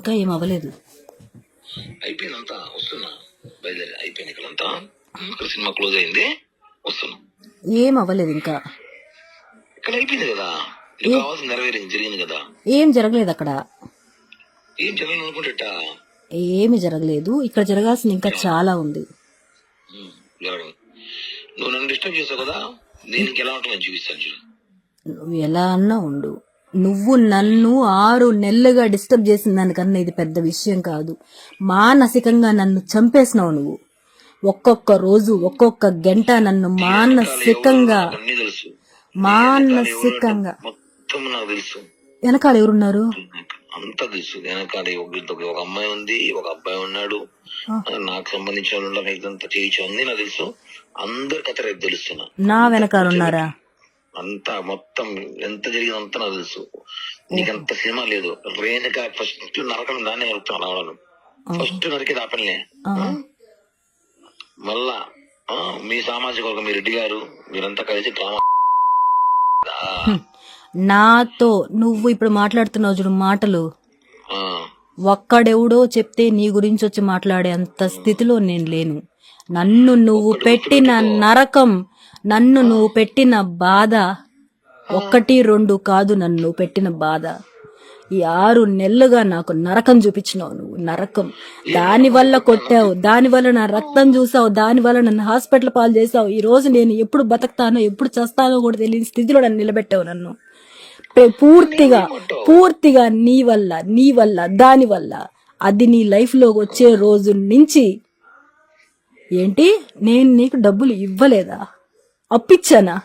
ఇంకా ఏం అవ్వలేదు. అయిపోయింది అంతా వస్తున్నా. బయలుదేరి అయిపోయింది ఇక్కడ అంతా ఇక్కడ సినిమా క్లోజ్ అయింది వస్తున్నా. ఏం అవ్వలేదు ఇంకా. ఇక్కడ అయిపోయింది కదా? నీకు కావాల్సిన నెరవేరింది జరిగింది కదా? ఏం జరగలేదు అక్కడ. ఏం అనుకుంటా ఏమి జరగలేదు. ఇక్కడ జరగాల్సిన ఇంకా చాలా ఉంది. నువ్వు నన్ను డిస్టర్బ్ చేసావు కదా? నేను ఎలా ఉంటుందని చూపిస్తాను చూడు. నువ్వు ఎలా అన్నా ఉండు. నువ్వు నన్ను ఆరు నెలలుగా డిస్టర్బ్ చేసిన దానికన్నా ఇది పెద్ద విషయం కాదు. మానసికంగా నన్ను చంపేసినావు నువ్వు. ఒక్కొక్క రోజు ఒక్కొక్క గంట నన్ను మానసికంగా మానసికంగా వెనకాల ఎవరున్నారు? అంతా తెలుసు. వెనకాల ఒక అమ్మాయి ఉంది ఒక అబ్బాయి ఉన్నాడు. నాకు సంబంధించిన ఇదంతా చేయించు ఉంది నాకు తెలుసు. అందరి కథ రేపు తెలుస్తున్నా. నా వెనకాల ఉన్నారా? అంతా మొత్తం ఎంత జరిగిందంతా నాకు తెలుసు. నీకంత సినిమా లేదు. రేణుక ఫస్ట్ నరకం దాన్ని వెళ్తాను రావడం ఫస్ట్ నరికేది ఆ. పనిలే మళ్ళా మీ సామాజిక వర్గం మీ రెడ్డి గారు మీరంతా కలిసి డ్రామా. నాతో నువ్వు ఇప్పుడు మాట్లాడుతున్నావు చూడు మాటలు. ఒక్కడెవడో చెప్తే నీ గురించి వచ్చి మాట్లాడే అంత స్థితిలో నేను లేను. నన్ను నువ్వు పెట్టిన నరకం నన్ను నువ్వు పెట్టిన బాధ ఒక్కటి రెండు కాదు నన్ను పెట్టిన బాధ. ఈ ఆరు నెలలుగా నాకు నరకం చూపించినావు నువ్వు నరకం. దాని వల్ల కొట్టావు దాని వల్ల నా రక్తం చూసావు దాని వల్ల నన్ను హాస్పిటల్ పాలు చేసావు. ఈ రోజు నేను ఎప్పుడు బతుకుతానో ఎప్పుడు చస్తానో కూడా తెలియని స్థితిలో నన్ను నిలబెట్టావు నన్ను. పూర్తిగా పూర్తిగా నీ వల్ల నీ వల్ల దాని వల్ల. అది నీ లైఫ్లోకి వచ్చే రోజు నుంచి ఏంటి? నేను నీకు డబ్బులు ఇవ్వలేదా? అప్పిచ్చానా?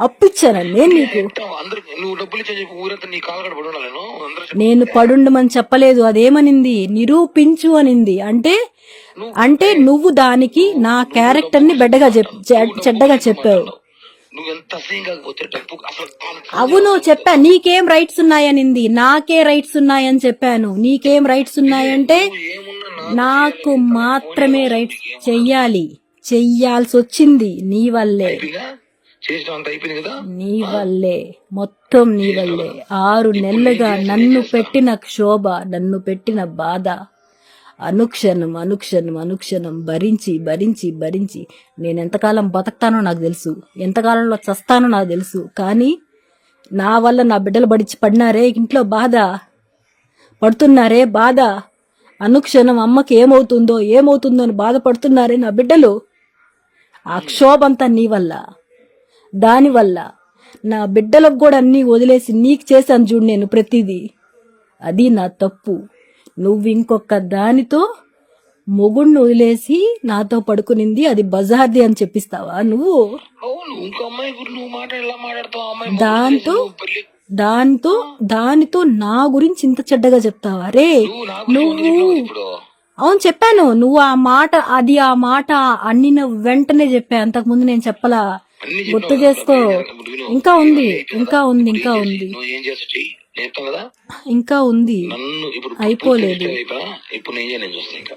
అప్పిచ్చానా? నేను నీకు? నువ్వు డబ్బులు ఊరంతా నీ నేను పడుండమని చెప్పలేదు అదేమనింది? నిరూపించు అనింది. అంటే అంటే నువ్వు దానికి నా క్యారెక్టర్ని బెడ్డగా చెడ్డగా చెప్పావు. అవును చెప్పా. నీకేం రైట్స్ ఉన్నాయనింది? నాకే రైట్స్ ఉన్నాయని చెప్పాను. నీకేం రైట్స్ ఉన్నాయంటే నాకు మాత్రమే రైట్స్ చెయ్యాలి. చెయ్యాల్సి వచ్చింది నీ వల్లే. నీ వల్లే. మొత్తం నీ వల్లే. ఆరు నెలలుగా నన్ను పెట్టిన క్షోభ నన్ను పెట్టిన బాధ అనుక్షణం అనుక్షణం అనుక్షణం భరించి భరించి భరించి నేను ఎంతకాలం బతకతానో నాకు తెలుసు. ఎంతకాలంలో చస్తానో నాకు తెలుసు. కానీ నా వల్ల నా బిడ్డలు బడిచి పడినారే ఇంట్లో బాధ. పడుతున్నారే బాధ. అనుక్షణం అమ్మకి ఏమవుతుందో ఏమవుతుందో అని బాధపడుతున్నారే నా బిడ్డలు. ఆ క్షోభంతా నీ వల్ల దానివల్ల నా బిడ్డలకు కూడా అన్నీ వదిలేసి నీకు చేశాను చూడు నేను ప్రతిదీ. అది నా తప్పు. నువ్వు ఇంకొక దానితో మొగుడిని వదిలేసి నాతో పడుకునింది అది బజార్ది అని చెప్పిస్తావా నువ్వు? దాంతో దాంతో దానితో నా గురించి ఇంత చెడ్డగా చెప్తావా? రే నువ్వు అవును చెప్పాను. నువ్వు ఆ మాట అది ఆ మాట అన్నిన వెంటనే చెప్పా. అంతకుముందు నేను చెప్పలా? అన్ని గుర్తు. చేసుకో. ఇంకా ఉంది ఇంకా ఉంది ఇంకా ఉంది. ఇంకా ఉంది. అయిపోలేదు.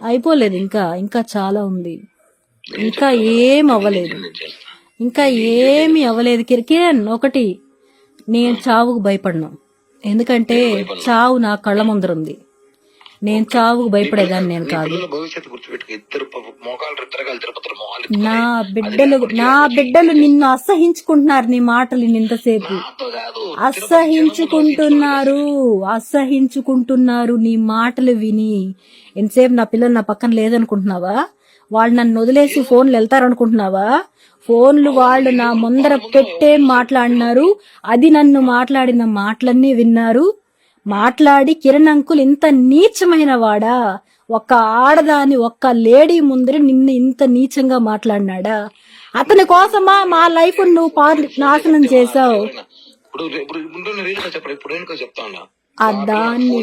అయిపోలేదు ఇంకా. ఇంకా చాలా ఉంది. ఇంకా ఏం అవ్వలేదు. ఇంకా ఏమి అవ్వలేదు. కిర్- కిరణ్ ఒకటి. నేను చావుకు భయపడను. ఎందుకంటే చావు నా కళ్ళ ముందర ఉంది. నేను చావుకు భయపడేదాన్ని నేను కాదు. నా బిడ్డలు నా బిడ్డలు నిన్ను అసహించుకుంటున్నారు నీ మాటలు ఇంతసేపు. నాతో కాదు అసహించుకుంటున్నారు అసహించుకుంటున్నారు నీ మాటలు విని. ఎంతసేపు నా పిల్లలు నా పక్కన లేదనుకుంటున్నావా? వాళ్ళు నన్ను వదిలేసి ఫోన్లు వెళ్తారనుకుంటున్నావా? ఫోన్లు వాళ్ళు నా ముందర పెట్టే మాట్లాడినారు. అది నన్ను మాట్లాడిన మాటలన్నీ విన్నారు. మాట్లాడి కిరణ్ అంకుల్ ఇంత నీచమైన వాడా ఒక్క ఆడదాని ఒక్క లేడీ ముందర నిన్ను ఇంత నీచంగా మాట్లాడినాడా? అతని కోసమా మా లైఫ్ నువ్వు నాశనం చేసావు దాన్ని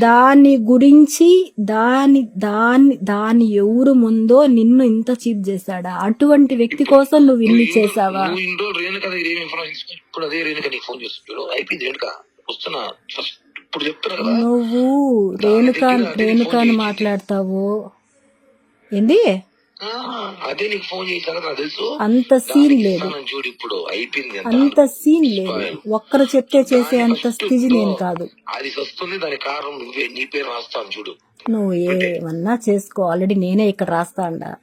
దాని గురించి దాని దాని దాని ఎవరు ముందో నిన్ను ఇంత చీప్ చేశాడా? అటువంటి వ్యక్తి కోసం నువ్వు ఇన్ని చేసావా నువ్వు రేణుక వస్తున్నా ఇప్పుడు చెప్తున్నా కదా. నువ్వు రేణుకాని మాట్లాడతావు. ఏంది? అదే నీకు ఫోన్ చేశాను నాకు తెలుసు? అంత సీన్ లేదు. చూడు ఇప్పుడు. అయిపోయింది అంతా. సీన్ లేదు. ఒక్కరు చెప్తే చేసే అంత స్థితి నేను కాదు. అది వస్తుంది దాని కారణం నువ్వే నీ పేరు రాస్తాను చూడు. నువ్వు ఏమన్నా చేసుకో. ఆల్రెడీ నేనే ఇక్కడ రాస్తా అండా